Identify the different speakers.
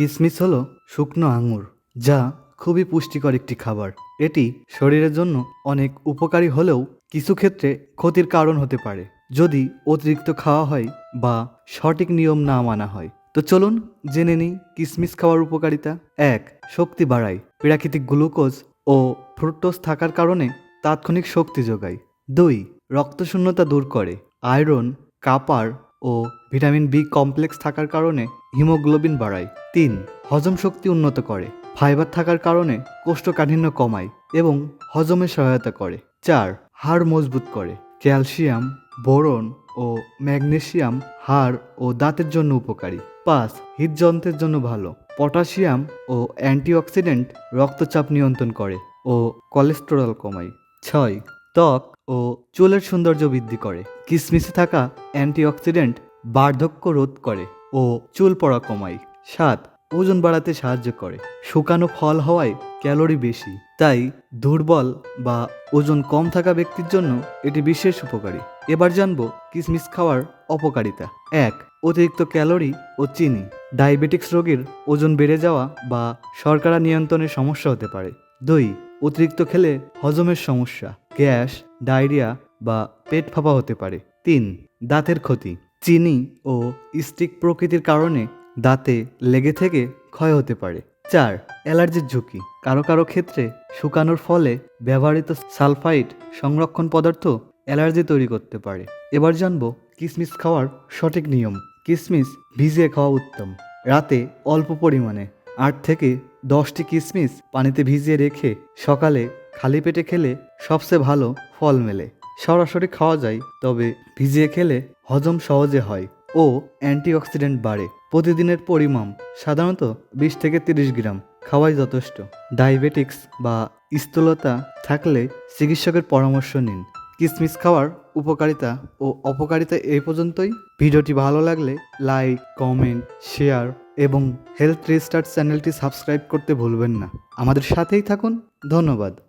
Speaker 1: কিসমিস হলো শুকনো আঙুর, যা খুবই পুষ্টিকর একটি খাবার। এটি শরীরের জন্য অনেক উপকারী হলেও কিছু ক্ষেত্রে ক্ষতির কারণ হতে পারে। যদি অতিরিক্ত খাওয়া হয় বা সঠিক নিয়ম না মানা হয়। তো চলুন জেনে নিই কিসমিস খাওয়ার উপকারিতা। এক, শক্তি বাড়ায়। প্রাকৃতিক গ্লুকোজ ও ফ্রুক্টোজ থাকার কারণে তাৎক্ষণিক শক্তি যোগায়। দুই, রক্তশূন্যতা দূর করে। আয়রন, কাপার ও ভিটামিন বি কমপ্লেক্স থাকার কারণে হিমোগ্লোবিন বাড়ায়। তিন, হজম শক্তি উন্নত করে। ফাইবার থাকার কারণে কোষ্ঠকাঠিন্য কমায় এবং হজমে সহায়তা করে। চার, হাড় মজবুত করে। ক্যালসিয়াম, বোরন ও ম্যাগনেসিয়াম হাড় ও দাঁতের জন্য উপকারী। পাঁচ, হৃদযন্ত্রের জন্য ভালো। পটাশিয়াম ও অ্যান্টিঅক্সিডেন্ট রক্তচাপ নিয়ন্ত্রণ করে ও কোলেস্টেরল কমায়। ছয় ত্বক ও চুলের সৌন্দর্য বৃদ্ধি করে। কিসমিসে থাকা অ্যান্টিঅক্সিডেন্ট বার্ধক্য রোধ করে ও চুল পড়া কমায়। সাত ওজন বাড়াতে সাহায্য করে। শুকানো ফল হওয়ায় ক্যালোরি বেশি, তাই দুর্বল বা ওজন কম থাকা ব্যক্তির জন্য এটি বিশেষ উপকারী। এবার জানব কিসমিস খাওয়ার অপকারিতা। এক, অতিরিক্ত ক্যালোরি ও চিনি। ডায়াবেটিক্স রোগীর ওজন বেড়ে যাওয়া বা শর্করা নিয়ন্ত্রণের সমস্যা হতে পারে। দুই, অতিরিক্ত খেলে হজমের সমস্যা। গ্যাস, ডায়রিয়া বা পেট ফাঁপা হতে পারে। তিন, দাঁতের ক্ষতি। চিনি ও স্টিক প্রকৃতির কারণে দাঁতে লেগে থেকে ক্ষয় হতে পারে। চার, অ্যালার্জির ঝুঁকি। কারও কারও ক্ষেত্রে শুকানোর ফলে ব্যবহৃত সালফাইড সংরক্ষণ পদার্থ অ্যালার্জি তৈরি করতে পারে। এবার জানব কিসমিস খাওয়ার সঠিক নিয়ম। কিসমিস ভিজিয়ে খাওয়া উত্তম। রাতে অল্প পরিমাণে আট থেকে দশটি কিসমিস পানিতে ভিজিয়ে রেখে সকালে খালি পেটে খেলে সবচেয়ে ভালো ফল মেলে। সরাসরি খাওয়া যায়, তবে ভিজিয়ে খেলে হজম সহজে হয় ও অ্যান্টিঅক্সিডেন্ট বাড়ে। প্রতিদিনের পরিমাণ সাধারণত বিশ থেকে তিরিশ গ্রাম, খাওয়াই যথেষ্ট। ডায়াবেটিক্স বা স্থূলতা থাকলে চিকিৎসকের পরামর্শ নিন। কিসমিস খাওয়ার উপকারিতা ও অপকারিতা এই পর্যন্তই। ভিডিওটি ভালো লাগলে লাইক, কমেন্ট, শেয়ার এবং হেলথ রিস্টার্ট চ্যানেলটি সাবস্ক্রাইব করতে ভুলবেন না। আমাদের সাথেই থাকুন। ধন্যবাদ।